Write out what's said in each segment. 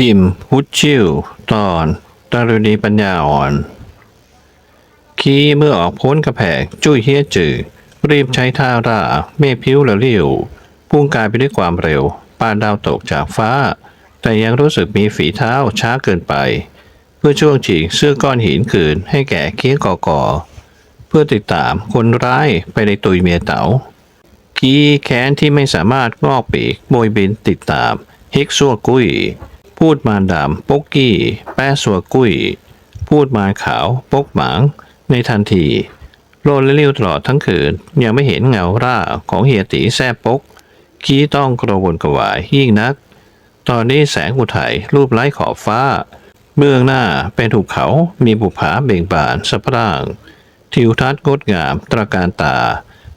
กิมฮุดชิวตอนดารุณีปัญญาอ่อนคีเมื่อออกพ้นกระแพงจุ้ยเฮียจือ รีบใช้ท่าร่า เมฆพิ้วละลี้ยวพุ่งกายไปด้วยความเร็วปานดาวตกจากฟ้า แต่ยังรู้สึกมีฝีเท้าช้าเกินไป เพื่อช่วงฉีกเสื้อก้อนหินคืนให้แก่เคี้ยกอกอเพื่อติดตามคนร้ายไปในตุยเมียเต๋ากีแค้นที่ไม่สามารถงอกปีกโบยบินติดตามฮิกซัวกุ้ย พูดมาดามปกกี้ แป้สัวกุ้ย พูดมาขาวปกหมาง ในทันที โลนและเลี้ยวตลอดทั้งคืน ยังไม่เห็นเงาร่าของเฮียตีแซ่ปก ขี้ต้องกระวนกระวายยิ่งนัก ตอนนี้แสงอุทัยรูปไร้ขอบฟ้า เบื้องหน้าเป็นหุบเขา มีบุผาเบ่งบานสะพร่าง ทิวทัศน์งดงามตระการตา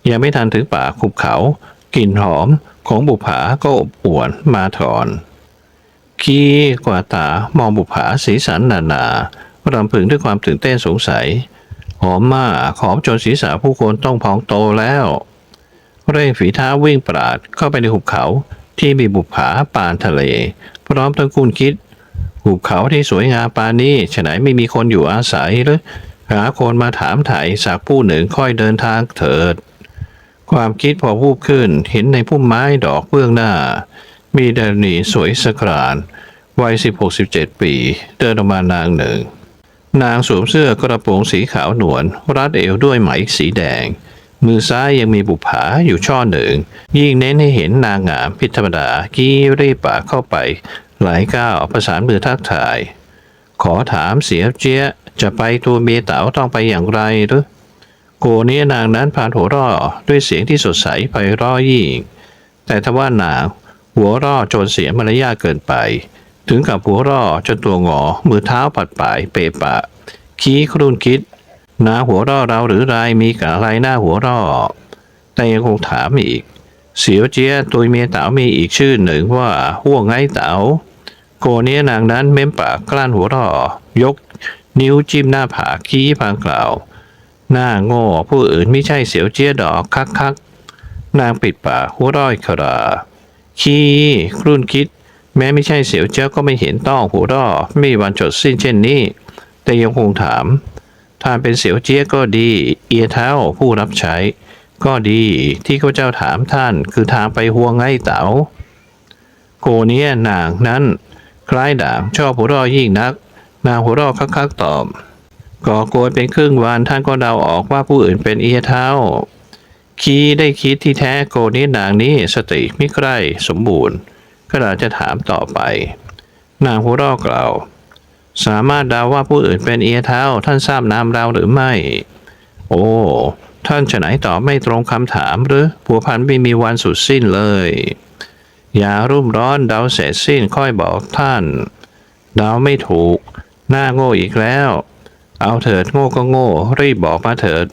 ยังไม่ทันถึงป่ากหุบเขา กลิ่นหอมของบุผาก็อบอวนมาถอน ขี้กว่าตามองบุผาสีสันนานารำพึงด้วยความตื่นเต้นสงสัย หอมมากหอมจนศีรษะผู้คนต้องพองโตแล้ว เร่งฝีเท้าวิ่งปราดเข้าไปในหุบเขาที่มีบุผาปานทะเล พร้อมทั้งคุณคิด หุบเขาที่สวยงามปานนี้ฉะไหนไม่มีคนอยู่อาศัยหรือหาคนมาถามไถ่สักผู้หนึ่งค่อยเดินทางเถิด ความคิดพอวูบขึ้นเห็นในพุ่มไม้ดอกเบื้องหน้า มีดารุณีสวยสกรานวัย 16-17 ปี เดินออกมานางหนึ่ง นางสวมเสื้อกระโปรงสีขาวหนวลรัดเอวด้วยไหมสีแดง มือซ้ายยังมีบุปผาอยู่ช่อหนึ่ง ยิ่งเน้นให้เห็นนางงามพิธรรมดากี้รีบปากเข้าไป หลายก้าวประสานมือทักทาย ขอถามเสียเจี๊ยจะไปตัวเมียเต๋าต้องไปอย่างไรหรือโกเนี้นางนั้นพานหัวร่อด้วยเสียงที่สดใสไพเราะยิ่ง แต่ทว่านาง หัวร่อจนเสียมารยาเกินไป ถึงกับหัวร่อจนตัวงอ มือเท้าปัดป่ายเปปะขี้ครุ่นคิดนาหัวร่อเราหรือไรมีกะอะไรหน้าหัวร่อ แต่ยังคงถามอีก เสียวเจียตัวเมียเต๋ามีอีกชื่อหนึ่งว่าหัวไงเต๋าโกเนี้นางนั้นเม้มปากกลั้นหัวร่อยก นิ้วจิ้มหน้าผากขี้พลางกล่าว หน้าโง่ผู้อื่นไม่ใช่เสียวเจี้ยดอกคักคักนางปิดปากหัวร้อยครา ขี้ครุ่นคิด แม้ไม่ใช่เสียวเจ้าก็ไม่เห็นต้องหัวร้อไม่มีวันจดสิ้นเช่นนี้ แต่ยังคงถามถ้าเป็นเสียวเจี้ยก็ดี เอียเท้าผู้รับใช้ ก็ดีที่ข้าเจ้าถามท่านคือทางไปหัวไงเต๋าโกเนี้ยนางนั้น คล้ายด่างชอบหัวรอยิ่งนัก นางหัวรอคักๆตอบก่อโกยเป็นครึ่งวันท่านก็เดาออกว่าผู้อื่นเป็นเอียเท้า คีได้คิดที่แท้โกนี้นางนี้สติไม่ใกล้สมบูรณ์ ก็อาจะถามต่อไป นางหัวรอกล่าวสามารถเดาว่าผู้อื่นเป็นเอียเท้าท่านทราบนามเราหรือไม่ โอ้ ท่านจะไหนตอบไม่ตรงคำถามหรือผัวพันไม่มีวันสุดสิ้นเลย อย่ารุ่มร้อนเดาเสร็จสิ้นค่อยบอกท่าน เดาไม่ถูก หน้าโง่อีกแล้ว เอาเถิดโง่ก็โง่ รีบบอกมาเถิด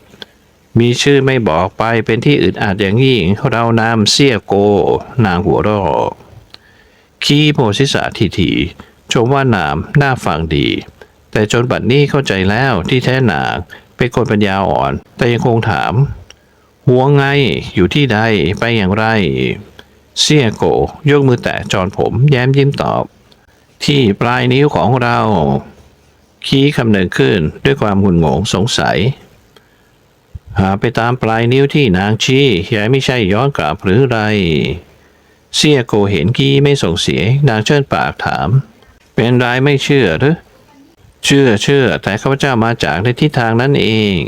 มีชื่อไม่บอกไปเป็นที่อึดอัดอย่างยิ่งเรานามเสียโก นางหัวรอกขี้โพสิสาทีที ชมว่านามน่าฟังดี แต่จนบัดนี้เข้าใจแล้วที่แท้นางเป็นคนปัญญาอ่อน แต่ยังคงถาม หัวไงอยู่ที่ใดไปอย่างไร เสียโก ยกมือแตะจอนผมแย้มยิ้มตอบ ที่ปลายนิ้วของเราขี้คำหนึ่งขึ้นด้วยความหุนงงสงสัย หาไปตามปลายนิ้วที่นางชี้ยายไม่ใช่ย้อนกลับหรือไร เสียโกเห็นกี้ไม่ส่งเสียงนางเชิญปากถาม เป็นไรไม่เชื่อหรือเชื่อเชื่อ แต่ข้าพเจ้ามาจากในทิศทางนั้นเอง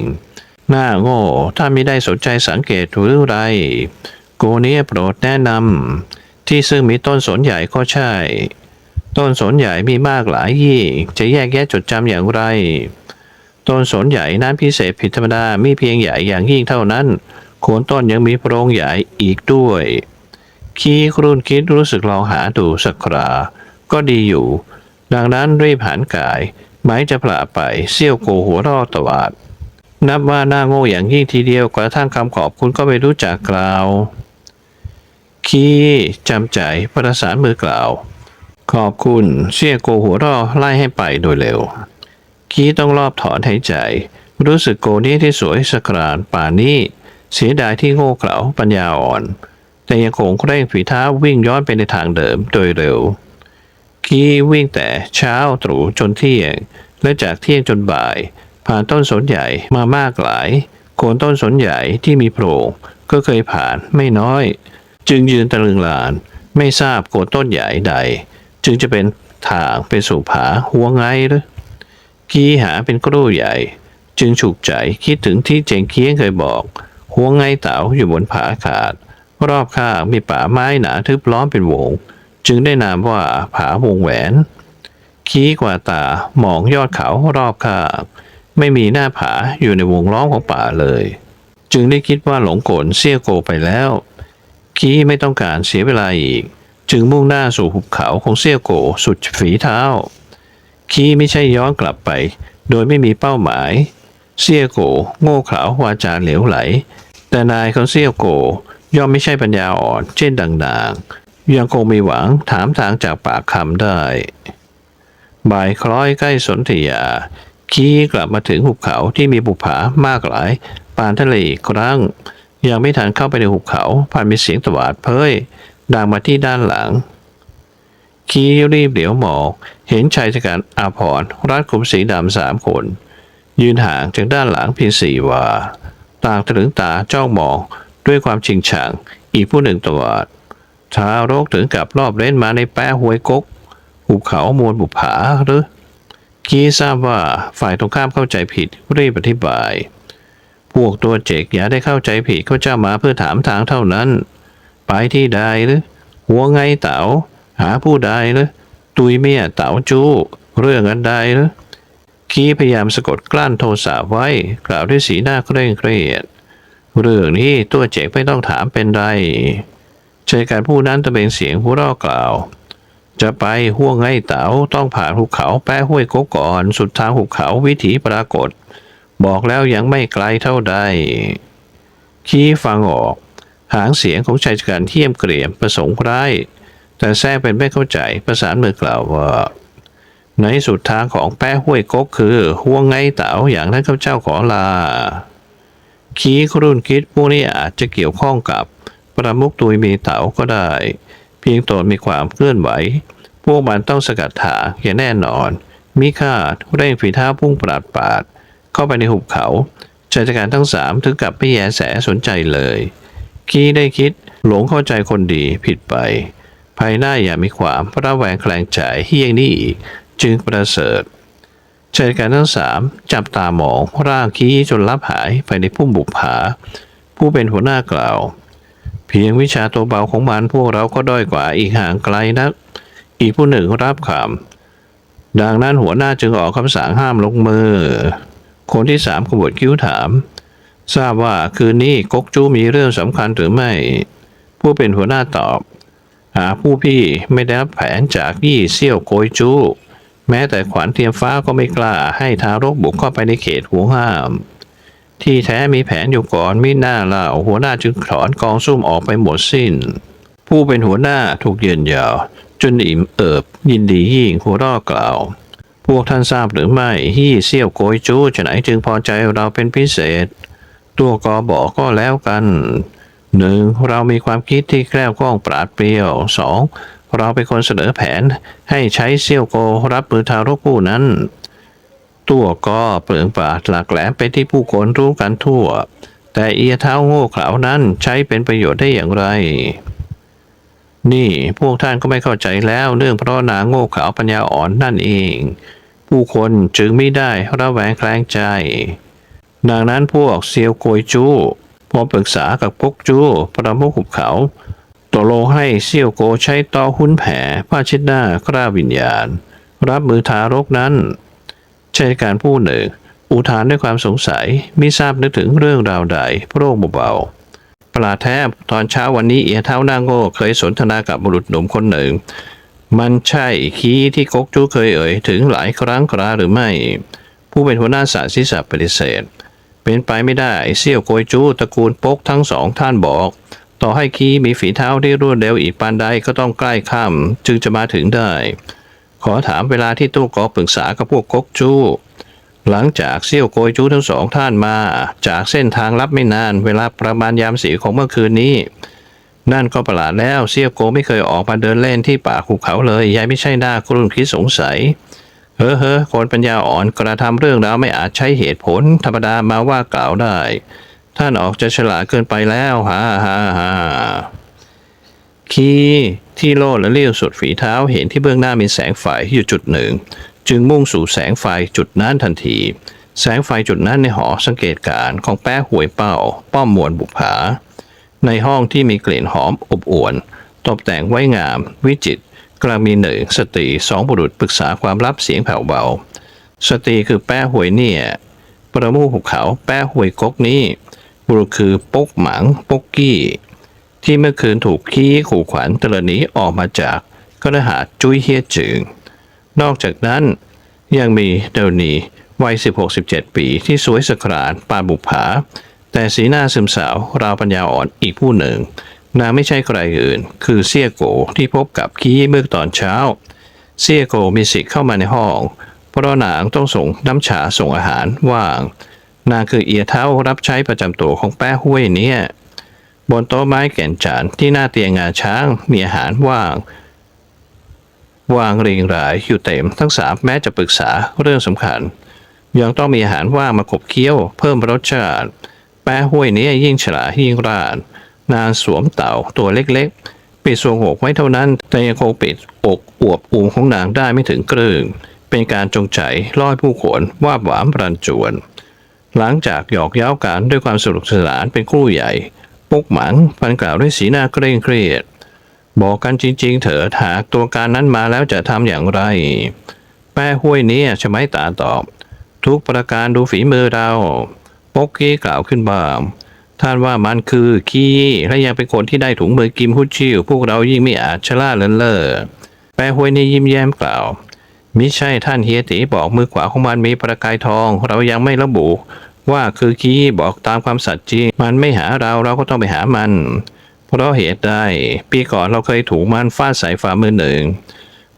หน้าโง่ถ้าไม่ได้สนใจสังเกตหรือไรโกเนี้โปรดแนะนำที่ซึ่งมีต้นสนใหญ่ก็ใช่ ต้นสนใหญ่มีมากหลายยี่ จะแยกแยะจดจำอย่างไร ต้นสนใหญ่นั้นพิเศษผิดธรรมดามีเพียงใหญ่อย่างยิ่งเท่านั้นโคนต้นยังมีโพรงใหญ่อีกด้วย คีครุ่นคิดรู้สึกลองหาดูสักครา ก็ดีอยู่ ดังนั้นรีบหันกายหมายจะพละไปเสี้ยวโกหัวรอตวาด นับว่าหน้าโง่อย่างยิ่งทีเดียวกระทั่งคำขอบคุณก็ไม่รู้จักกล่าว คีจำใจประสานมือกล่าว ขอบคุณเสียโกหัวรอไล่ให้ไปโดยเร็ว คีต้องรอบถอนหายใจ รู้สึกโกนี้ที่สวยสกรานป่านี้เสียดายที่โง่เขลาปัญญาอ่อน แต่ยังคงเร่งฝีเท้าวิ่งย้อนไปในทางเดิมโดยเร็วคีวิ่งแต่เช้าตรู่จนเที่ยง และจากเที่ยงจนบ่าย ผ่านต้นสนใหญ่มามากหลายโคนต้นสนใหญ่ที่มีโพรงก็เคยผ่านไม่น้อย จึงยืนตะลึงลาน ไม่ทราบโคนต้นใหญ่ใด จึงจะเป็นทางไปสู่ผาหัวไงหรือ คีหาเป็นกรูใหญ่ จึงฉุกใจคิดถึงที่เจงเคียงเคยบอกหัวงไงเต่าอยู่บนผาขาด รอบข้างมีป่าไม้หนาทึบล้อมเป็นวง จึงได้นามว่าผาวงแหวน ขี้กว่าตามองยอดเขารอบข้างไม่มีหน้าผาอยู่ในวงล้อมของป่าเลย จึงได้คิดว่าหลงกลเสี้ยโกไปแล้ว ขี้ไม่ต้องการเสียเวลาอีก จึงมุ่งหน้าสู่หุบเขาของเสี้ยโกสุดฝีเท้า ขี้ไม่ใช่ย้อนกลับไป โดยไม่มีเป้าหมายเสี้ยโก โง่เขลาวาจาเหลวไหล แต่นายของเสี้ยโกย่อมไม่ใช่ปัญญาอ่อนเช่นดังๆ ยังคงมีหวังถามทางจากปากคำได้ บ่ายคล้อยใกล้สนธยาขี่กลับมาถึงหุบเขาที่มีบุผามากหลาย ปานทะเลอีกครั้ง ยังไม่ทันเข้าไปในหุบเขาผ่านมีเสียงตวาดเพ้ยดังมาที่ด้านหลัง คี้รีบเหลียวมอง เห็นชายชะกันอาภรรัดคุมสีดำสามคน ยืนห่างจากด้านหลังเพียงสี่วาต่างตะลึงตาจ้องมองด้วยความชิงชัง อีกผู้หนึ่งตวาดทารกถึงกับรอบเล่นมาในแป้หวยกกหุบเขามวลบุผาหรือคี้ทราบว่าฝ่ายตรงข้ามเข้าใจผิดรีบอธิบาย พวกตัวเจกอย่าได้เข้าใจผิดเขาเจ้ามาเพื่อถามทางเท่านั้น ไปที่ใดหรือหัวไงเต๋า หาผู้ใดหรือตุยเมียเต๋าจู้เรื่องอันใดหรือคีพยายามสะกดกลั้นโทสะไว้ กล่าวด้วยสีหน้าเคร่งเครียด เรื่องนี้ตัวเจกไม่ต้องถามเป็นไรชายการผู้นั้นตะเบงเสียงหัวเราะกล่าว จะไปห่วงไงเต๋าต้องผ่านหุบเขาแป้ห้วยโกก่อน สุดทางหุบเขาวิถีปรากฏ บอกแล้วยังไม่ไกลเท่าใด คีฟังออก หางเสียงของชายกันเทียมเกรียมประสงค์ร้าย แต่แท้เป็นไม่เข้าใจประสานมือกล่าวว่า ในสุดทางของแป้ห้วยกกคือห่วงไงเต๋าอย่างนั้นข้าเจ้าขอลา คีครุ่นคิดพวกนี้อาจจะเกี่ยวข้องกับประมุกตุยมีเต๋าก็ได้ เพียงตนมีความเคลื่อนไหว พวกมันต้องสกัดถางอย่างแน่นอน มิคาดเร่งฝีเท้าพุ่งปราดปาด เข้าไปในหุบเขาชายชะกันทั้งสามถึงกับไม่แยแสสนใจเลย คีได้คิดหลงเข้าใจคนดีผิดไป ภายหน้าอย่ามีความระแวงแคลงใจเฮี้ยงนี้อีก จึงประเสริฐชายกันทั้งสามจับตามองร่างคีจนลับหายไปในพุ่มบุกผา ผู้เป็นหัวหน้ากล่าว เพียงวิชาตัวเบาของมันพวกเราก็ด้อยกว่าอีกห่างไกลนัก อีกผู้หนึ่งรับคำดังนั้นหัวหน้าจึงออกคำสั่งห้ามลงมือ คนที่สามขบวดคิ้วถาม ทราบว่าคืนนี้ก๊กจูมีเรื่องสำคัญหรือไม่ ผู้เป็นหัวหน้าตอบ หาผู้พี่ไม่ได้รับแผนจากยี่เซี่ยวโกยจูแม้แต่ขวัญเทียมฟ้าก็ไม่กล้าให้ทารกบุกเข้าไปในเขตห่วงห้าม ที่แท้มีแผนอยู่ก่อนมิหน้าเล่าหัวหน้าจึงถอนกองซุ่มออกไปหมดสิ้น ผู้เป็นหัวหน้าถูกเยินยาวจนอิ่มเอิบยินดียิ่งหัวรอกล่าว พวกท่านทราบหรือไม่ที่เซี่ยวโกยจูจะไหนจึงพอใจเราเป็นพิเศษ ตัวกอบอกก็แล้วกัน หนึ่งเรามีความคิดที่แกล้วกล้องปราดเปรียวสองเราเป็นคนเสนอแผนให้ใช้เซี่ยวโกรับมือทารกผู้นั้น ตัวก็เปลืองปราดหลักแหลมไปที่ผู้คนรู้กันทั่ว แต่เอียเท้าโง่เขลานั้นใช้เป็นประโยชน์ได้อย่างไร นี่พวกท่านก็ไม่เข้าใจแล้วเนื่องเพราะนางโง่เขลาปัญญาอ่อนนั่นเอง ผู้คนจึงไม่ได้ระแวงแคลงใจ ดังนั้นพวกเซียวโกยจู พอปรึกษากับก๊กจูประมุขุบเขาตกลงให้เซี่ยวโกใช้ต่อหุ้นแผ่ผ้าเช็ดหน้ากล้าวิญญาณ รับมือทารกนั้นใชายการผู้หนึ่ง อุทานด้วยความสงสัยไม่ทราบนึกถึงเรื่องราวใดพระโร่งเบาๆปลาแทบตอนเช้าวันนี้เอียเท้านางโง่เคยสนทนากับบุรุษหนุ่มคนหนึ่ง มันใช่คีที่ก๊กจูเคยเอ่ยถึงหลายครั้งคราหรือไม่ ผู้เป็นหัวหน้าสาสิสัปฏิเสธ เป็นไปไม่ได้เซี่ยวโกยจูตระกูลปกทั้งสองท่านบอก ต่อให้คีมีฝีเท้าที่รวดเร็วอีกปานใดก็ต้องใกล้ค่ำจึงจะมาถึงได้ ขอถามเวลาที่ตู้กอปรึกษากับพวกก๊กจูหลังจากเซี่ยวโกยจูทั้งสองท่านมา จากเส้นทางลับไม่นานเวลาประมาณยามสีของเมื่อคืนนี้ นั่นก็ประหลาดแล้วเซียวโกไม่เคยออกมาเดินเล่นที่ป่าภูเขาเลยยายไม่ใช่หน้ากรุ่นคิดสงสัย เฮ้อเฮ้อคนปัญญาอ่อนกระทำเรื่องราวไม่อาจใช้เหตุผลธรรมดามาว่ากล่าวได้ ท่านออกจะฉลาดเกินไปแล้วฮ่าฮ่าฮ่าคีที่โลดและเลี้ยวสุดฝีเท้าเห็นที่เบื้องหน้ามีแสงไฟอยู่จุดหนึ่ง จึงมุ่งสู่แสงไฟจุดนั้นทันที แสงไฟจุดนั้นในหอสังเกตการณ์ของแป้หวยเป้า ป้อมมวลบุปผา ในห้องที่มีกลิ่นหอมอบอวนตกแต่งไว้งามวิจิตร กลางมีหนึ่งสตรีสองบุรุษปรึกษาความลับเสียงแผ่วเบา สตรีคือแป้หวยเนี่ย ประมูหุบเขาแป้หวยกกนี้ บุรุษคือปกหมังปกกี้ ที่เมื่อคืนถูกขี้ขู่ขวัญเตลหนีออกมาจากกระหาจุ้ยเฮียจึง นอกจากนั้นยังมีเดลนีวัย 16-17 ปีที่สวยสกรานปานบุปผาแต่สีหน้าซึมเศร้าราวปัญญาอ่อนอีกผู้หนึ่ง นางไม่ใช่ใครอื่น คือเซี่ยโกที่พบกับขี้เมื่อตอนเช้า เซี่ยโกมีสิทธิ์เข้ามาในห้อง เพราะนางต้องส่งน้ำชาส่งอาหารว่าง นางคือเอียเท้ารับใช้ประจำตัวของแป้ห้วยเนี่ยบนโต๊ะไม้แก่นจานที่หน้าเตียงงาช้างมีอาหารว่าง วางเรียงรายอยู่เต็มทั้งสามแม้จะปรึกษาเรื่องสำคัญ ยังต้องมีอาหารว่างมาขบเคี้ยวเพิ่มรสชาติ แป้ห้วยนี้ยิ่งฉลาดยิ่งราน นางสวมเต่าตัวเล็กๆ ปิดทรวงอกไว้เท่านั้น แต่ยังคงปิดอกอวบอูมของนางได้ไม่ถึงครึ่ง เป็นการจงใจล่อผู้คนว่าหวามรันจวน หลังจากหยอกเย้ากันด้วยความสนุกสนานเป็นคู่ใหญ่ปุกหมังพันกล่าวด้วยสีหน้าเคร่งเครียด บอกกันจริงๆ เถอะหากตัวการนั้นมาแล้วจะทำอย่างไร แป้ห้วยนี้ใชะไหมตาตอบ ทุกประการดูฝีมือเราปกกี้กล่าวขึ้นบ้าง ท่านว่ามันคือขี้และยังเป็นคนที่ได้ถุงมือกิมฮุชิวพวกเรายิ่งไม่อาจชะล่าเลินเล่อแป้ห้วยนี่ยิ้มแย้มกล่าวมิใช่ท่านเฮียตีบอกมือขวาของมันมีประกายทอง เรายังไม่ระบุว่าคือขี้บอกตามความสัตย์จริง มันไม่หาเราเราก็ต้องไปหามัน เพราะเหตุใดปีก่อนเราเคยถูกมันฟาดใส่ฝ่ามือหนึ่ง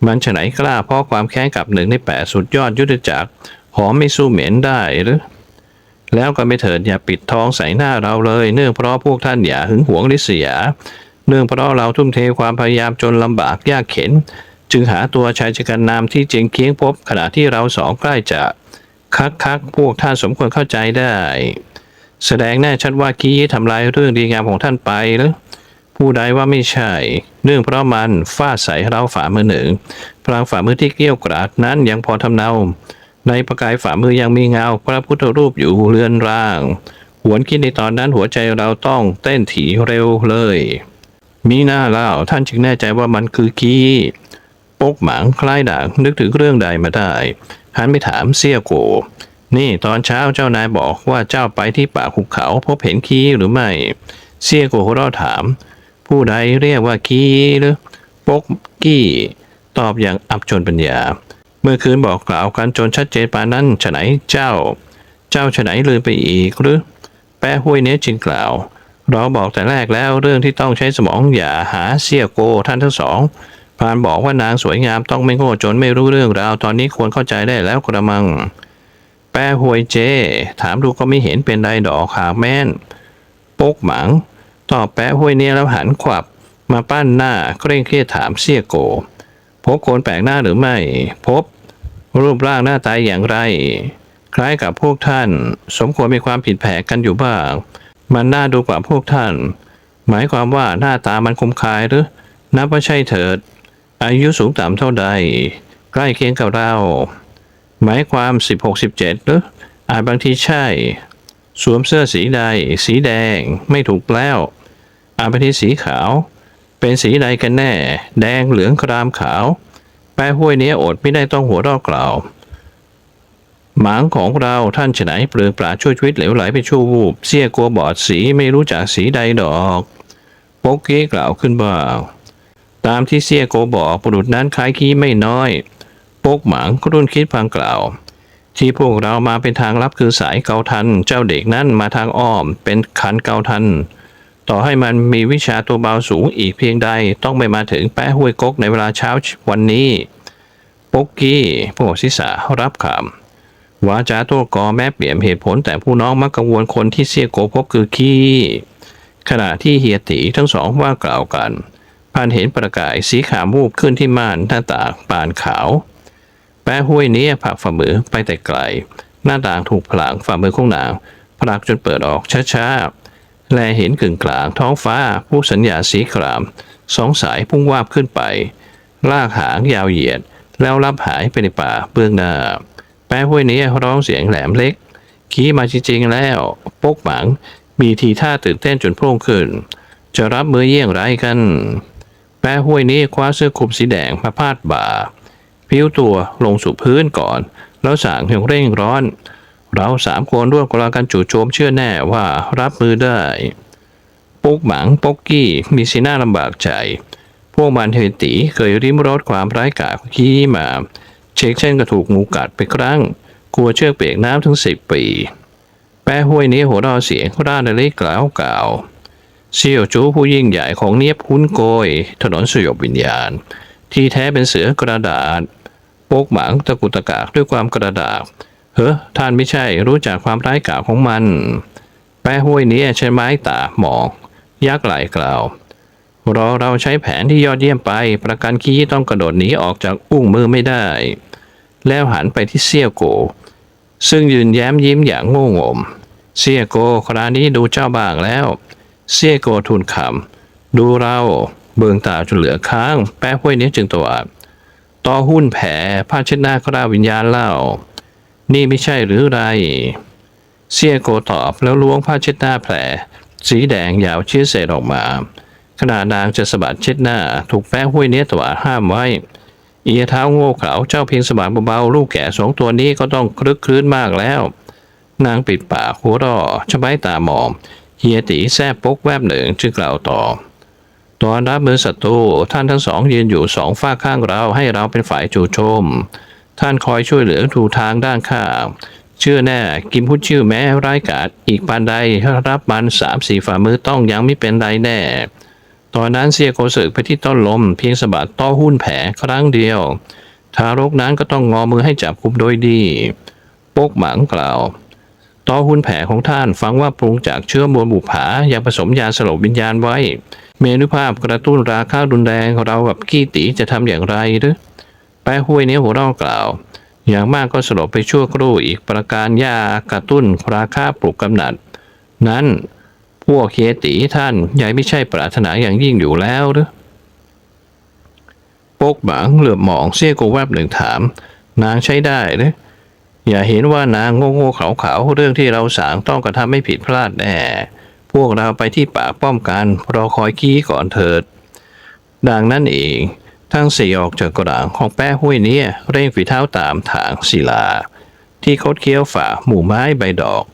มันฉไหนกล้าเพราะความแค้นกับหนึ่งในแปดสุดยอดยุทธจักรหอมไม่สู้เหม็นได้หรือ แล้วก็ไม่เถิดอย่าปิดทองใส่หน้าเราเลย เนื่องเพราะพวกท่านอย่าหึงหวงริษยาเนื่องเพราะเราทุ่มเทความพยายามจนลำบากยากเข็น จึงหาตัวชายชะกันนามที่เจงเคียงพบ ขณะที่เราสองใกล้จะคักคักพวกท่านสมควรเข้าใจได้ แสดงแน่ชัดว่ากี้ทำลายเรื่องดีงามของท่านไปหรือผู้ใดว่าไม่ใช่ เนื่องเพราะมันฟาดใส่เราฝ่ามือหนึ่งพลังฝ่ามือที่เกี้ยวกราดนั้นยังพอทำเนา ในประกายฝ่ามือยังมีเงาพระพุทธรูปอยู่เรือนร่าง หวนคิดในตอนนั้นหัวใจเราต้องเต้นถี่เร็วเลย มีหน้าเล่าท่านจึงแน่ใจว่ามันคือกี้ปกหมังคล้ายด่างนึกถึงเรื่องใดมาได้หันไปถามเสี่ยโก นี่ตอนเช้าเจ้านายบอกว่าเจ้าไปที่ป่าภูเขาพบเห็นขี้หรือไม่ เสี่ยโกหัวเราะถาม ผู้ใดเรียกว่าขี้หรือปกกี้ ตอบอย่างอับจนปัญญา เมื่อคืนบอกกล่าวกันจนชัดเจนปานนั้นฉไหนเจ้า เจ้าฉไหนลืมไปอีกหรือ แป้ห้วยเนี้ยจึงกล่าว เราบอกแต่แรกแล้วเรื่องที่ต้องใช้สมองอย่าหาเสี่ยโกท่านทั้งสองพานบอกว่านางสวยงามต้องไม่โง่จนไม่รู้เรื่องราวตอนนี้ควรเข้าใจได้แล้วกระมัง แป้หวยเจ ถามดูก็ไม่เห็นเป็นไรดอกหากแม่นปกหมังตอบแป้ห้วยเนี่ยแล้วหันขวับมาปั้นหน้าเคร่งเครียดถามเสี่ยโก บคนแปลกหน้าหรือไม่ พบ รูปร่างหน้าตาอย่างไร คล้ายกับพวกท่าน สมควรมีความผิดแผกกันอยู่บ้าง มันน่าดูกว่าพวกท่าน หมายความว่าหน้าตามันคมคายหรือ นับว่าใช่เถิด อายุสูงต่ำเท่าใด ใกล้เคียงกับเรา หมายความ 16-17หรืออาจบางทีใช่ สวมเสื้อสีใด สีแดง ไม่ถูกแล้วอาจบางทีสีขาว เป็นสีใดกันแน่ แดงเหลืองครามขาว แป้ห้วยเนี้ยอดไม่ได้ต้องหัวเรอกล่าว หมางของเราท่านฉไหนเปลืองปราช่วยชีวิตเหลวไหลไปชั่ววูบเสี้ยกลัวบอดสีไม่รู้จักสีใดดอกโป๊กเก้กล่าวขึ้นบ้าตามที่เสี้ยโกบอกบุรุษนั้นคล้ายขี้ไม่น้อยโป๊กหมางก็รุ่นคิดพังกล่าว ที่พวกเรามาเป็นทางลับคือสายเกาทัน เจ้าเด็กนั้นมาทางอ้อมเป็นขันเกาทัน ต่อให้มันมีวิชาตัวเบาสูงอีกเพียงใด ต้องไม่มาถึงแป้ห้วยกกในเวลาเช้าวันนี้ป๊กกี้พวกศิษารับคำวาจาตัวกอแม้เปลี่ยนเหตุผลแต่ผู้น้องมักกังวลคนที่เสียโกพบคือขี้ขณะที่เฮียตีทั้งสองว่ากล่าวกันพันเห็นประกายสีขาววูบขึ้นที่ม่านหน้าต่างปานขาว แป้ห้วยนี้ผักฝ่ามือไปแต่ไกล หน้าต่างถูกผลังฝ่ามือของนางผลักจนเปิดออกช้าๆ แลเห็นกึ่งกลางท้องฟ้าผู้สัญญาสีคราม สองสายพุ่งวาบขึ้นไป ลากหางยาวเหยียด แล้วรับหายไปในป่าเบื้องหน้า แป้ห้วยนี้ร้องเสียงแหลมเล็ก ขี่มาจริงๆแล้วปกหมัง มีทีท่าตื่นเต้นจนโพร่งขึ้น จะรับมือเยี่ยงไรกัน แป้ห้วยนี้คว้าเสื้อคลุมสีแดงมาพาดบ่า พิ้วตัวลงสู่พื้นก่อน แล้วสั่งอย่างเร่งร้อน เราสามคนร่วมกำลังกันจู่โจมเชื่อแน่ว่ารับมือได้ ปุ๊กหมังป๊กกี้มีสีหน้าลำบากใจ พวกมันเฮนตีเคยริมรสความร้ายกาจขี้มา เช็คเช่นก็ถูกงูกัดไปครั้งกลัวเชือกเปียกน้ำถึงสิบปี แป้ห้วยนี้หัวเราะเสียงร่าเล็กกล่าวกล่าวเสี่ยวจูผู้ยิ่งใหญ่ของเนียบหุ้นโกย ถนนสยบวิญญาณ ที่แท้เป็นเสือกระดาษ โปกหมังตะกุตะกากด้วยความกระดาษ เฮ้อท่านไม่ใช่รู้จักความร้ายกาจของมัน แป้ห้วยนี้ใช้ไม้ตาหมอกยักไหลกล่าวรอเราใช้แผนที่ยอดเยี่ยมไป ประกันขี้ต้องกระโดดหนีออกจากอุ้งมือไม่ได้ แล้วหันไปที่เซี่ยโก ซึ่งยืนแย้มยิ้มอย่างโง่งม เซี่ยโกคราวนี้ดูเจ้าบ้างแล้ว เซี่ยโกทูลคำดูเราเบืองตาจนเหลือค้าง แป้ห้วยนี้จึงตวาดต่อหุ้นแผลผ้าเช็ดหน้าคราวิญญาณเล่า นี่ไม่ใช่หรือไรเสียโกตอบแล้วล้วงผ้าเช็ดหน้าแผล สีแดงยาวเชื้อเศษออกมาขณะนางจะสะบัดเช็ดหน้า ถูกแป้ห้วยเนี้ยตวาห้ามไว้ เอียเท้าโง่เขลาเจ้าเพียงสะบัดเบาๆลูกแก่สองตัวนี้ก็ต้องคลึกคลื้นมากแล้ว นางปิดปากหัวรอชะใบตามองเฮียตีแซบปกแวบหนึ่งจึงกล่าวต่อตอนรับมือศัตรูท่านทั้งสองยืนอยู่สองฝ้าข้างเราให้เราเป็นฝ่ายจู่โจม ท่านคอยช่วยเหลือดูทางด้านข้างเชื่อแน่ กิมพูดชื่อแม้ร้ายกาจอีกปานใดรับมันสามสี่ฝ่ามือต้องยังไม่เป็นไรแน่ ตอนนั้นเสียโกสึกไปที่ต้นลม เพียงสะบัดต้อหุ้นแผลครั้งเดียว ทารกนั้นก็ต้องงอมือให้จับคุมโดยดีโปกหมังกล่าวต่อหุ้นแผลของท่านฟังว่าปรุงจากเชื้อมวลบุผายังผสมยาสลบวิญญาณไว้ เมนุภาพกระตุ้นราคารุนแรงเรากับกี้ตีจะทำอย่างไรหรือ ป้ห้วยเนี้ยหัวเราะกล่าว อย่างมากก็สลบไปชั่วครู่อีกประการยากระตุ้นราคาปลุกกำหนัด นั้นพวกเคตีท่านยายไม่ใช่ปรารถนาอย่างยิ่งอยู่แล้วหรือปกบังเหลือบมองเสี้ยโกแวบหนึ่งถาม นางใช้ได้หรืออย่าเห็นว่านางโง่โง่ขาวขาวๆเรื่องที่เราสางต้องกระทำไม่ผิดพลาดแน่พวกเราไปที่ปากป้อมกันรอคอยกี้ก่อนเถิด ดังนั้นเอง ทั้งสี่ออกจากกระางของแป้ห้วยเนี้เร่งฝีเท้าตามทางศิลา ที่คดเคี้ยวฝ่าหมู่ไม้ใบดอก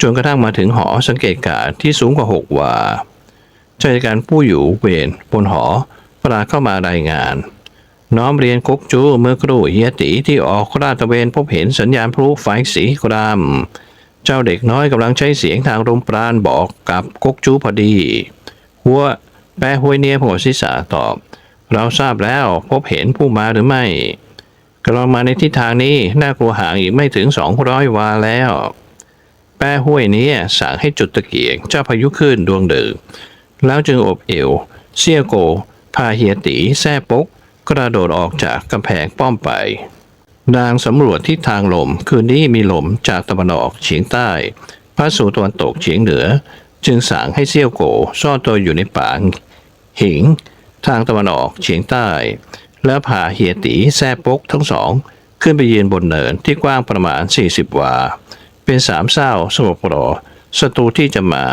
จนกระทั่งมาถึงหอสังเกตการณ์ที่สูงกว่าหกวาชาการผู้อยู่เวรบนหอปราเข้ามารายงาน น้อมเรียนกุกจูเมื่อครู่เฮียตีที่ออกราดตะเวนพบเห็นสัญญาณพลุไฟสีครามเจ้าเด็กน้อยกำลังใช้เสียงทางลมปราณบอกกับกุกจูพอดี หัวแปะห้วยเนียหัวศีรษะตอบ เราทราบแล้วพบเห็นผู้มาหรือไม่กำลังมาในทิศทางนี้น่ากลัวห่างอีกไม่ถึงสองร้อยวาแล้ว แป้ห้วยนี้สั่งให้จุดตะเกียงเจ้าพายุขึ้นดวงเดือแล้วจึงอบเอวเซียโก พาเฮียตีแซ่ปก กระโดดออกจากกำแพงป้อมไป นางสำรวจทิศทางลมคืนนี้มีลมจากตะวันออกเฉียงใต้พัดสู่ตะวันตกเฉียงเหนือ จึงสั่งให้เซี่ยวโกซ่อนตัวอยู่ในป่าหิง ทางตะวันออกเฉียงใต้ แล้วพาเฮียตีแซ่ปกทั้งสอง ขึ้นไปยืนบนเนินที่กว้างประมาณ 40 วา เป็นสามเศร้าสงบรอศัตรูที่จะมา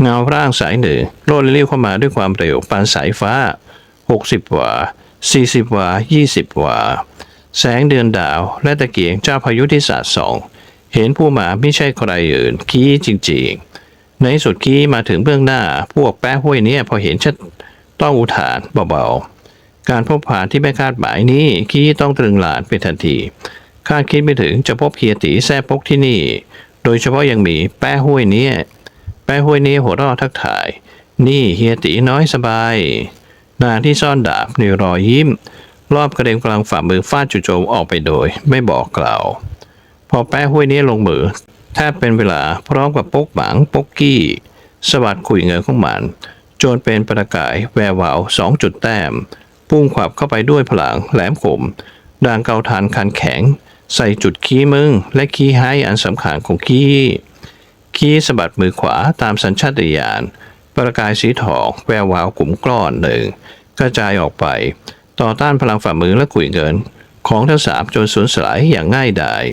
เงาร่างสายหนึ่งโลดเลี้ยวเข้ามาด้วยความเร็วปานสายฟ้า 60 วา 40 วา 20 วา แสงเดือนดาวและตะเกียงเจ้าพายุที่สาดส่องเห็นผู้มาไม่ใช่ใครอื่นขี้จริงๆ ในสุดขี้มาถึงเบื้องหน้า พวกแป้ห้วยเนี่ยพอเห็นชัด ต้องอุทานเบาๆ การพบผ่านที่ไม่คาดหมายนี้ขี้ต้องตรึงหลาดเป็นทันทีคาดคิดไม่ถึงจะพบเฮียตีแซ่ปกที่นี่ โดยเฉพาะยังมีแป้ห้วยเนี่ยแป้ห้วยนี้หัวราะทักทาย นี่เฮียตีน้อยสบาย นางที่ซ่อนดาบในรอยยิ้ม รอบกระเด็นกลางฝ่ามือฟาดจู่โจมออกไปโดย ไม่บอกกล่าว พอแป้ห้วยนี้ลงมือแทบเป็นเวลาพร้อมกับปกหมังปกกี้สวัสดขุยเงินของมัน จนเป็นประกายแวววาวสองจุดแต้ม พุ่งขวับเข้าไปด้วยพลังแหลมคมด่างเกาทานคันแข็ง ใส่จุดขี้มึง และขี้ให้อันสำคัญของขี้ขี้สะบัดมือขวาตามสัญชาตญาณประกายสีทองแวววาวกลุ่มกล้อนหนึ่งกระจายออกไป ต่อต้านพลังฝ่ามือและกุยเงิน ของทั้งสามจนสูญสลายอย่างง่ายดาย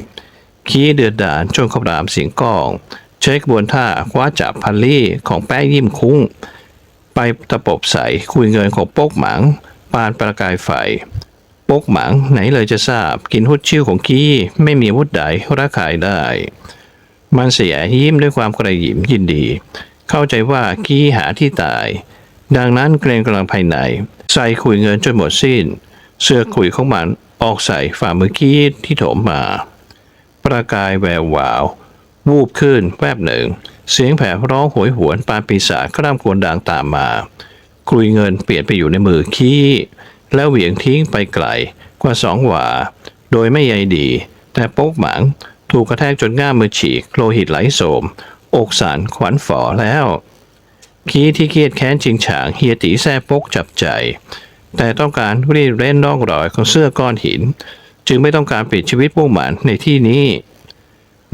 ขี้เดือดดานจนขบรามเสียงก้อง ใช้กระบวนท่าคว้าจับพันลี่ของแป้งยิ้มคุ้ง ไปตะปบใส่คุยเงินของโป๊กหมังปานประกายไฟโป๊กหมังไหนเลยจะทราบ กินหุดชิ่วของกี้ไม่มีวุธใดระขายได้ มันเสียยิ้มด้วยความกระหยิมยินดี เข้าใจว่ากี้หาที่ตาย ดังนั้นเกรงกำลังภายใน ใส่ขุยเงินจนหมดสิ้น เสื้อขุยของมันออกใส่ฝ่ามือกี้ที่โถมมา ประกายแวววาว วูบขึ้นแวบหนึ่ง เสียงแผ่ร้องโหยหวนปานปีศาจคร่ำครวญดังตามมาคุยเงินเปลี่ยนไปอยู่ในมือขี้ แล้วเหวี่ยงทิ้งไปไกลกว่าสองหวา โดยไม่ใยดี แต่โป๊กหมังถูกกระแทกจนง่ามมือฉีกโลหิตไหลโสม อกสารขวัญฝ่อแล้ว ขี้ที่เครียดแค้นจิงฉางเฮียตีแซ่ปกจับใจ แต่ต้องการรีดเล่นร่องรอยของเสื้อก้อนหิน จึงไม่ต้องการปิดชีวิตพวกหมันในที่นี้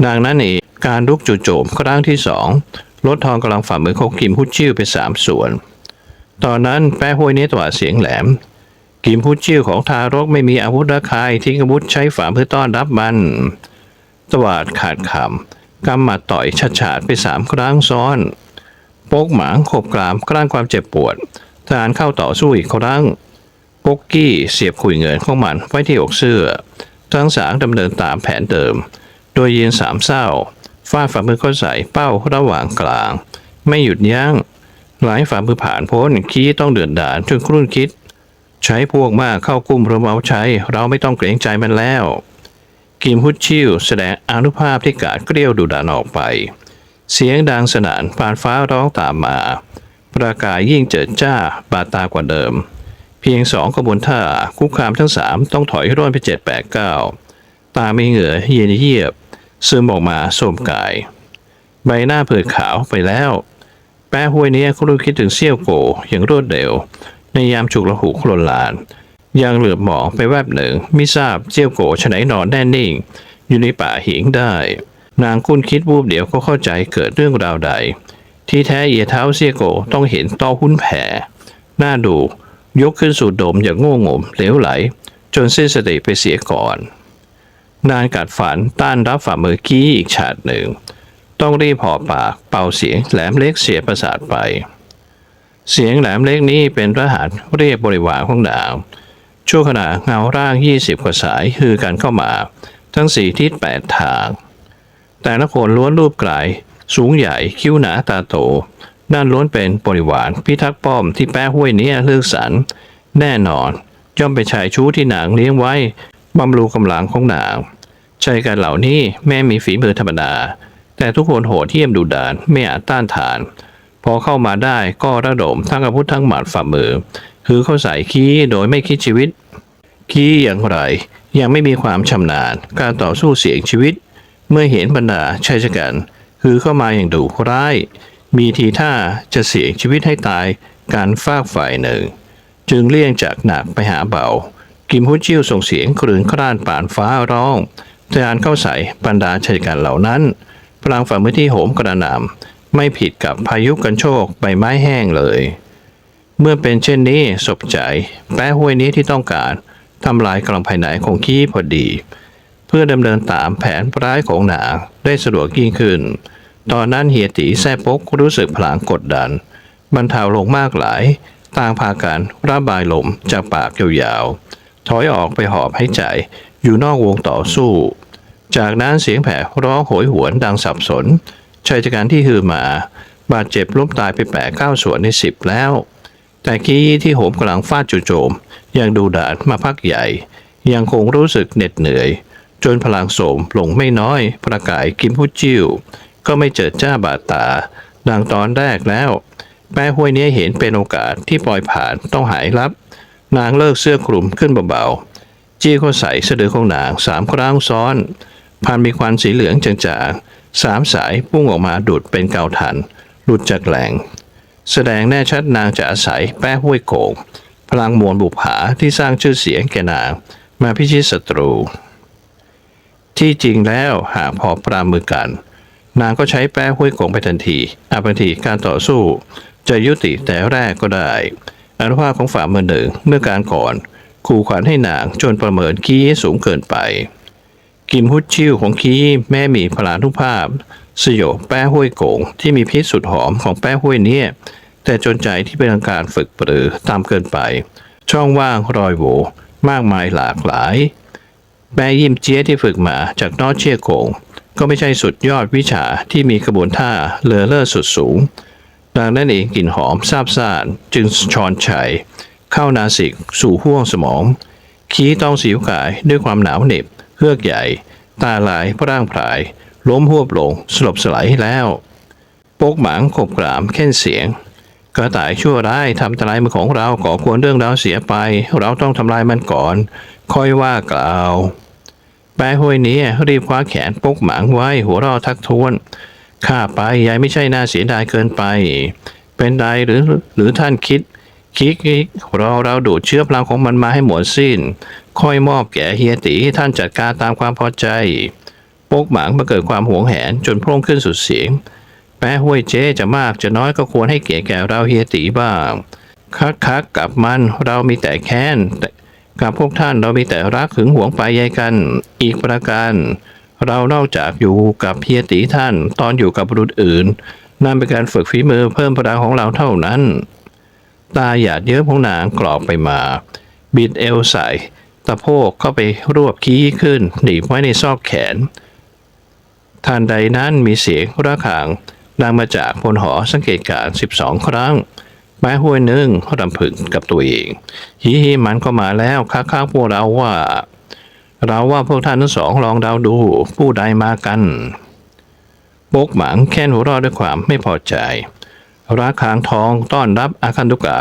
ดังนั้นเอง การลุกจู่โจมครั้งที่สองลดทองกำลังฝ่ามือของกิมพุชชิ่วไปสามส่วน ตอนนั้นแป้ห้วยเนตวาดเสียงแหลม กิมพุชชิ่วของทารกไม่มีอาวุธระคายทิ้งอาวุธใช้ฝ่ามือต้อนรับมัน ตวาดขาดคำกำมัดต่อยฉาดฉาดไปสามครั้งซ้อนปกหมางขบกรามกลั้นความเจ็บปวดทหารเข้าต่อสู้อีกครั้งปกกี้เสียบขุยเงินของมันไว้ที่อกเสื้อ ทั้งสางดำเนินตามแผนเดิม โดยยืนสามเศร้า ฟาดฝ่ามือเข้าใส่เป้าระหว่างกลาง ไม่หยุดยัง้งหลายฝ่ามือผ่านพ้นขี้ต้องเดือดดานจนครุ่นคิด ใช้พวกมากเข้ากุ้มเราเอาใช้ เราไม่ต้องเกรงใจมันแล้วกิมฮุดชิวแสดงอนุภาพที่กาดเกลียวดุดันออกไป เสียงดังสนั่นปานฟ้าร้องตามมา ประกายยิ่งเจิดจ้าบาดตากว่าเดิม เพียงสองกระบวนท่าคุกคามทั้งสามต้องถอยร่นไปเจ็ดแปดเก้าตาไม่เหงื่อเย็นเยียบ ซึมออกมาโสมกาย ใบหน้าเผือดขาวไปแล้ว แป้ห้วยเนี้ครูคิดถึงเซี่ยวโกอย่างรวดเร็ว ในยามฉุกละหุโลนลาน ยังเหลือบมองไปแวบหนึ่งไม่ทราบเซี่ยวโกฉะไหนนอนแน่นิ่ง อยู่ในป่าหิงได้ นางคุ้นคิดวูบเดียวก็เข้าใจเกิดเรื่องราวใด ที่แท้เอียเท้าเซี่ยโกต้องเห็นต้อหุ้นแผ่หน้าดูยกขึ้นสู่ดมอย่างโง่งมเหลวไหล จนสิ้นสติไปเสียก่อน นานกัดฝันต้านรับฝ่ามือกี้อีกฉาดหนึ่ง ต้องรีบหอบปากเป่าเสียงแหลมเล็กเสียประสาทไป เสียงแหลมเล็กนี้เป็นทหารเรียกบริวารของดาวชั่วขณะเงาร่าง 20 กว่าสายคือกันเข้ามา ทั้งสี่ทิศแปดทาง แต่ละคนล้วนรูปกลาย สูงใหญ่คิ้วหนาตาโตด้านล้วนเป็นบริวารพิทักษ์ป้อมที่แป้ห้วยเนี้ยเลือกสรรแน่นอนย่อมเป็นชายชู้ที่หนางเลี้ยงไว้ บำรุงกำลังของนางชายกันเหล่านี้แม้มีฝีมือธรรมดา แต่ทุกคนโหดเหี้ยมดุดานไม่อาจต้านทาน พอเข้ามาได้ก็ระดมทั้งอาวุธทั้งหมัดฝ่ามือ คือเข้าใส่ขี้โดยไม่คิดชีวิต ขี้อย่างไร ยังไม่มีความชำนาญ การต่อสู้เสี่ยงชีวิต เมื่อเห็นบรรดาชายชะกัน คือเข้ามาอย่างดุร้าย มีทีท่าจะเสี่ยงชีวิตให้ตายการฟากฝ่ายหนึ่ง จึงเลี่ยงจากหนักไปหาเบา กิมฮุจิ้วส่งเสียงครืนคร่านป่านฟ้าร้องทยานเข้าใส่บรรดาชายชะกันเหล่านั้นพลังฝ่ามือที่โหมกระหน่ำไม่ผิดกับพายุกันโชคใบไม้แห้งเลย เมื่อเป็นเช่นนี้สบใจ แป้ห้วยนี้ที่ต้องการทำลายกล่องภายในของขี้พอดี เพื่อดำเนินตามแผนร้ายของหนางได้สะดวกยิ่งขึ้น ตอนนั้นเฮียตีแซ่ปกรู้สึกพลางกดดัน บรรเทาลงมากหลาย ต่างพากันระบายลมจากปากยาวๆ ถอยออกไปหอบให้ใจ อยู่นอกวงต่อสู้ จากนั้นเสียงแผ่ร้องโหยหวนดังสับสนชายจัการที่ฮือมา บาดเจ็บล้มตายไปแปดเก้าส่วนในสิบแล้ว แต่กี้ที่โหมกำลังฟาดจู่โจม ยังดูดาดมาพักใหญ่ ยังคงรู้สึกเหน็ดเหนื่อย จนพลังโสมลงไม่น้อย ประกายกิมพุจิ้วก็ไม่เจิดจ้าบาดตา ดังตอนแรกแล้ว แป้ห้วยนี้เห็นเป็นโอกาสที่ปล่อยผ่านต้องหายลับ นางเลิกเสื้อคลุมขึ้นเบาๆ จี้เข้าใส่สะดือของนางสามครั้งซ้อนพันมีควันสีเหลืองจางๆสามสายพุ่งออกมาดูดเป็นเกาทัน หลุดจากแหลง แสดงแน่ชัดนางจะอาศัยแป้ห้วยโขงพลังมวลบุปผาที่สร้างชื่อเสียงแก่นาง มาพิชิตศัตรู ที่จริงแล้วหากพอปรามือกัน นางก็ใช้แป้ห้วยโขงไปทันทีอาบางทีการต่อสู้ จะยุติแต่แรกก็ได้ อนุภาพของฝ่ามือหนึ่งเมื่อการก่อนขู่ขวัญให้นางจนประเมินขี้สูงเกินไป กิมฮุดชิ่วของคีแม่มีพลานุภาพ สยบแป้ห้วยโกงที่มีพิษสุดหอมของแป้ห้วยเนี่ยแต่จนใจที่เป็นการฝึกปรือตามเกินไป ช่องว่างรอยโหวมากมายหลากหลายแป้ยิมเจี๊ยที่ฝึกมาจากนอเชียโกงก็ไม่ใช่สุดยอดวิชาที่มีกระบวนท่าเลอเลิศสุดสูง ดังนั้นเองกลิ่นหอมซาบซ่านจึงชอนชัยเข้านาสิกสู่ห้วงสมอง ขี้ต้องสิวกายด้วยความหนาวเหน็บเฮือกใหญ่ ตาลายพร่างพราย ล้มหวบลงสลบสลายแล้วปกหมางขบกรามแค่นเสียง กระต่ายชั่วร้ายทำทลายมือของเราก่อควรเรื่องราวเสียไป เราต้องทำลายมันก่อน ค่อยว่ากล่าว แปะห้วยนี้รีบคว้าแขนปกหมางไว้หัวรอทักท้วน ข้าไปยายไม่ใช่น่าเสียดายเกินไป เป็นไรหรือหรือท่านคิดคิกคิกเราเราดูดเชื้อพลังของมันมาให้หมดสิ้น ค่อยมอบแก่เฮียตีให้ท่านจัดการตามความพอใจโปกหมางมาเกิดความหวงแหนจนพร่งขึ้นสุดเสียงแม้ห้วยเจ๊จะมากจะน้อยก็ควรให้เกียรติแก่เราเฮียตีบ้างคักคักกับมันเรามีแต่แค้นแต่กับพวกท่านเรามีแต่รักหึงหวงไปใยกัน อีกประการ เรานอกจากอยู่กับเฮียตีท่านตอนอยู่กับบุรุษอื่นนั่นเป็นการฝึกฝีมือเพิ่มพลังของเราเท่านั้น ตาหยาดเยิ้มของนางกรอบไปมา บิดเอวใส่ตะโพกเข้าไปรวบขี้ขึ้นหนีบไว้ในซอกแขนทันใดนั้นมีเสียงระฆังดังมาจากพลหอสังเกตการ 12 ครั้งไม้ห้วยหนึ่งรำพึงกับตัวเองฮีฮีมันก็มาแล้วค้าข้างพวกเราว่า เราว่าพวกท่านทั้งสองลองเดาดูผู้ใดมากันโบกหมังแค้นหัวเรอดด้วยความไม่พอใจระฆังทองต้อนรับอาคันตุกะ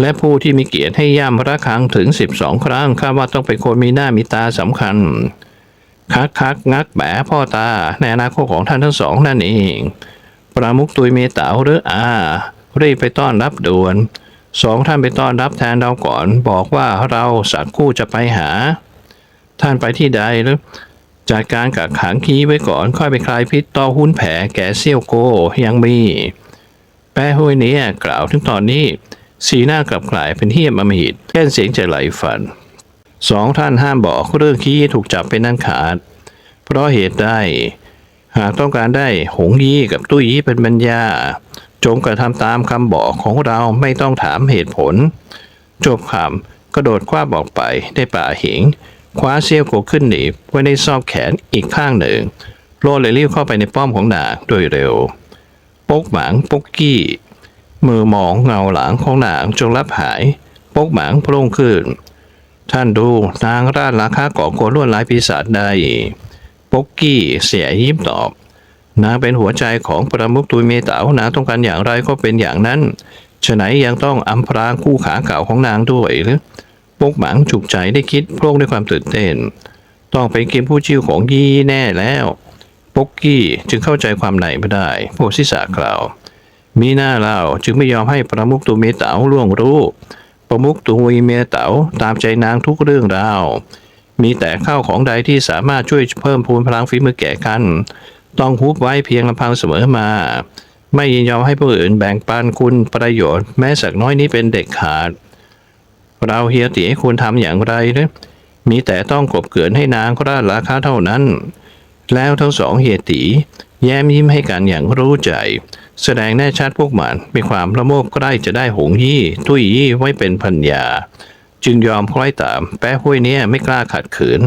และผู้ที่มีเกียรติให้ย่ำระฆังถึง 12 ครั้งคาดว่าต้องเป็นคนมีหน้ามีตาสำคัญ คักคักงักแหมพ่อตาในอนาคตของท่านทั้งสองนั่นเอง ปรามุกตุยเมตาหรืออารีบไปต้อนรับด่วนสองท่านไปต้อนรับแทนเราก่อน บอกว่าเราสักคู่จะไปหา ท่านไปที่ใดหรือจัดการกับขังคีไว้ก่อนค่อยไปคลายพิษต่อหุ้นแผลแก่เซี่ยวโกยังมี แป้ห้วยเนี้กล่าวถึงตอนนี้ สีหน้ากลับกลายเป็นเฮียมอมหิตแก้นเสียงจะไหลฝันสองท่านห้ามบอกเรื่องขี้ถูกจับเป็นนั่นขาด เพราะเหตุใดหากต้องการได้หงยี่กับตุ้ยยี่เป็นบัญญาจงกระทำตามคำบอกของเราไม่ต้องถามเหตุผล จบคำกระโดดคว้าบอกไปได้ป่าหิง คว้าเซี่ยวโกขึ้นหนีบไว้ในซอกแขนอีกข้างหนึ่ง โลเลยรีบเข้าไปในป้อมของนางโดยเร็วปกหมางปกกี้ มือมองเงาหลังของนางจงรับหายปกหมางพร่งขึ้น ท่านดูนางราดราคาก่อโกรลวดลายปีศาจได้ปกกี้เสียยิ้มตอบนางเป็นหัวใจของประมุขตุยเมต๋านางต้องการอย่างไรก็เป็นอย่างนั้นฉะไหนยังต้องอำพรางคู่ขาเก่าของนางด้วยหรือ ป๊กหมังฉุกใจได้คิดโพร่งด้วยความตื่นเต้น ต้องเป็นเกมผู้ชิวของยี่แน่แล้วป๊กกี้จึงเข้าใจความในไม่ได้โพสิสากล่าว มีหน้าเล่าจึงไม่ยอมให้ประมุขตุยเมเต๋าล่วงรู้ ประมุขตุยเมเต๋าตามใจนางทุกเรื่องราว มีแต่ข้าวของใดที่สามารถช่วยเพิ่มพูนพลังฝีมือแก่กัน ต้องฮุบไว้เพียงลำพังเสมอมา ไม่ยินยอมให้ผู้อื่นแบ่งปันคุณประโยชน์แม้สักน้อยนี้เป็นเด็กขาด เราเฮียตีให้คุณทำอย่างไรนะมีแต่ต้องกบเกลื่อนให้นางราดราคาเท่านั้น แล้วทั้งสองเฮียตีแย้มยิ้มให้กันอย่างรู้ใจ แสดงแน่ชัดพวกมันมีความละโมบใกล้จะได้หงยี่ ตุ้ยยี่ไว้เป็นพันยา จึงยอมคล้อยตาม แป้ห้วยเนี้ยไม่กล้าขัดขืน